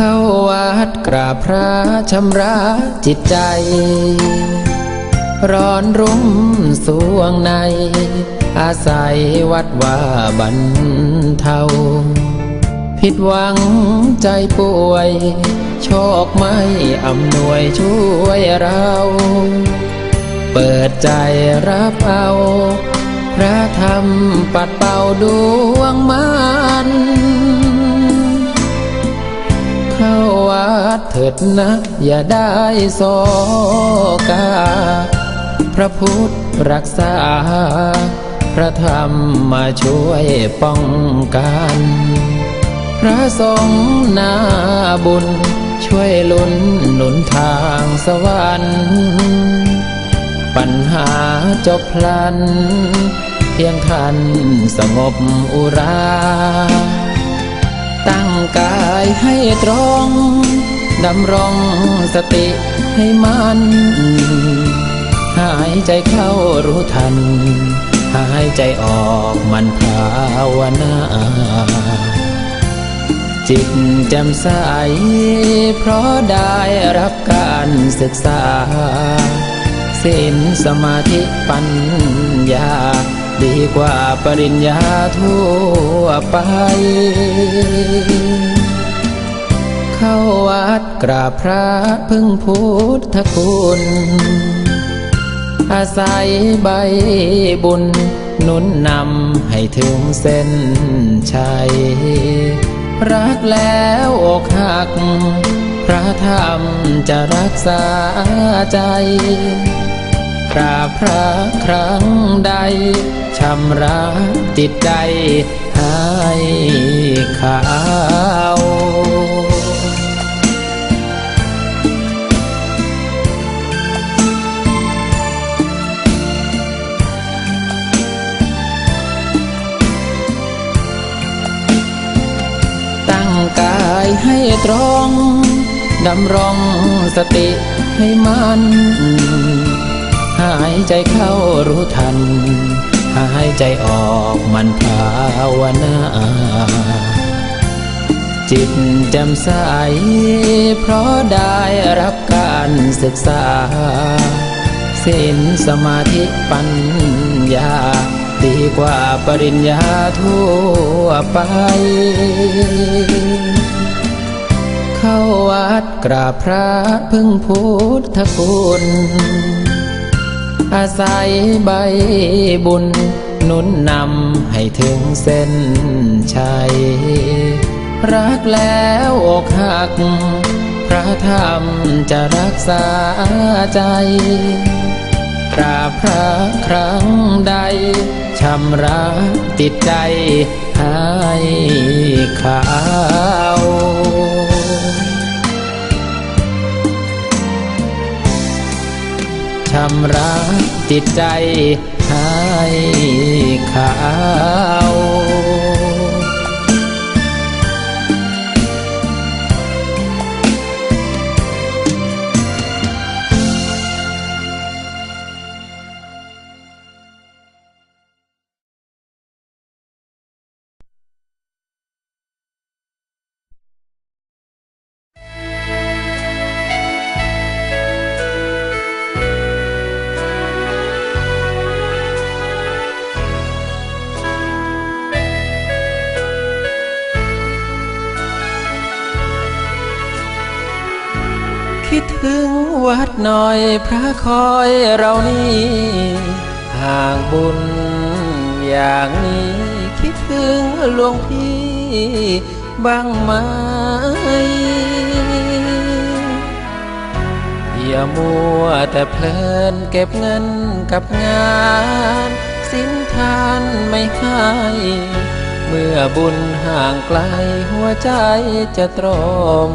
เข้าวัดกราบพระชำระจิตใจ ร้อนรุ่มสวงใน อาศัยวัดว่าบรรเทา ผิดหวังใจป่วย โชคไม่อำนวยช่วยเรา เปิดใจรับเอาพระธรรมปัดเป่าดวงมัน วัดเถิดนะ อย่าได้โศกา พระพุทธรักษา พระธรรมมาช่วยป้องกัน พระสงฆ์นาบุญ ช่วยลุนหนุนทางสวรรค์ปัญหาจบพลัน เพียงท่านสงบอุรา ตั้งกายให้ตรง ดำรงสติให้มัน หายใจเข้ารู้ทัน หายใจออกมันภาวนาจิตแจ่มใสเพราะได้รับการศึกษาศีลสมาธิปัญญา ดีกว่าปริญญาทั่วไป เข้าวัดกราบพระพึ่งพุทธคุณ อาศัยใบบุญนุนนำให้ถึงเส้นชัย รักแล้วอกหัก พระธรรมจะรักษาใจ ราบพระครั้งใดชำระจิตใจให้ขาวตั้งกายให้ตรงดำรงสติให้มัน หายใจเข้ารู้ทัน หายใจออกมันภาวนาจิตแจ่มใส เพราะได้รับการศึกษาศีลสมาธิปัญญา ดีกว่าปริญญาทั่วไป เข้าวัดกราบพระพึ่งพุทธคุณ อาศัยใบบุญนุนนำให้ถึงเส้นชัย รักแล้วอกหัก พระธรรมจะรักษาใจกราบพระครั้งใดชำระจิตใจให้ขาวชำระ จิตใจให้ขาวคิด วัดหน่อยพระคอยเรานี่ห่างบุญอย่างนี้คิดถึงหลวงพี่บ้างไหมอย่ามัวแต่เพลินเก็บเงินกับงาน สิ้นทานไม่ให้เมื่อบุญห่างไกลหัวใจจะตรม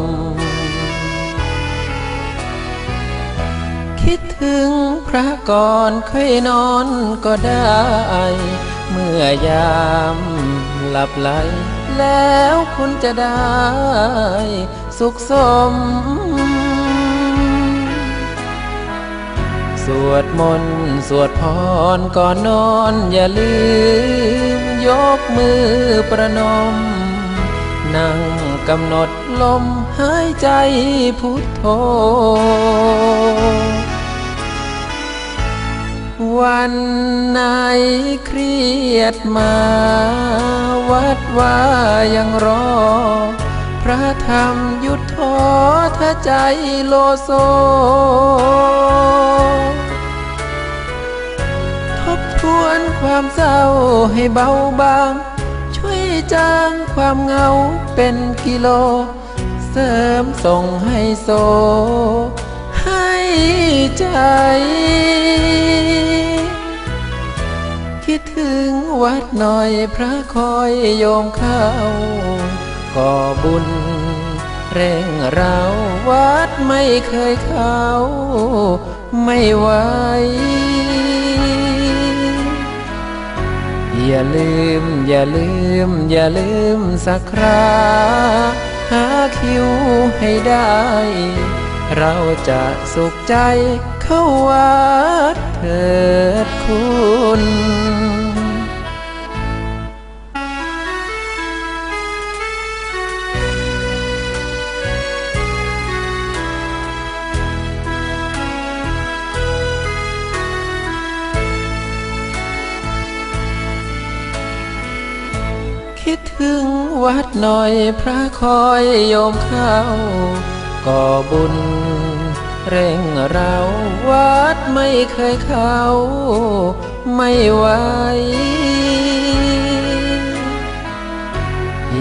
คิดถึงพระก่อนเคยนอนก็ได้ เมื่อยามหลับไหล แล้วคุณจะได้ สุขสม สวดมนต์สวดพรก่อนนอนอย่าลืม ยกมือประนม นั่งกำหนดลมหายใจพุทโธ วันไหนเครียดมา วัดว่ายังรอ พระธรรมหยุดท้อถ้าใจโลโซ ทบทวนความเศร้าให้เบาบาง ช่วยจางความเหงาเป็นกิโล เสริมส่งให้โซ ใจ คิดถึงวัดหน่อยพระคอยโยมเข้าก่อบุญ เร่งเราวัดไม่เคยเข้า ไม่ไหวอย่าลืม อย่าลืม อย่าลืมสักครา หาคิวให้ได้ เราจะสุขใจเข้าวัดเถิดคุณคิดถึงวัดหน่อยพระคอยโยมเข้า ก่อบุญ เร่งเราวัดไม่เคยเข้า ไม่ไหว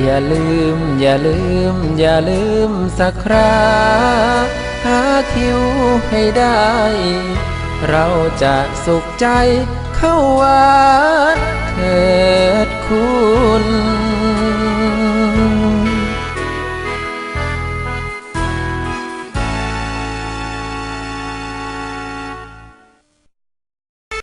อย่าลืม อย่าลืม อย่าลืมสักคราหาคิวให้ได้ เราจะสุขใจเข้าวัด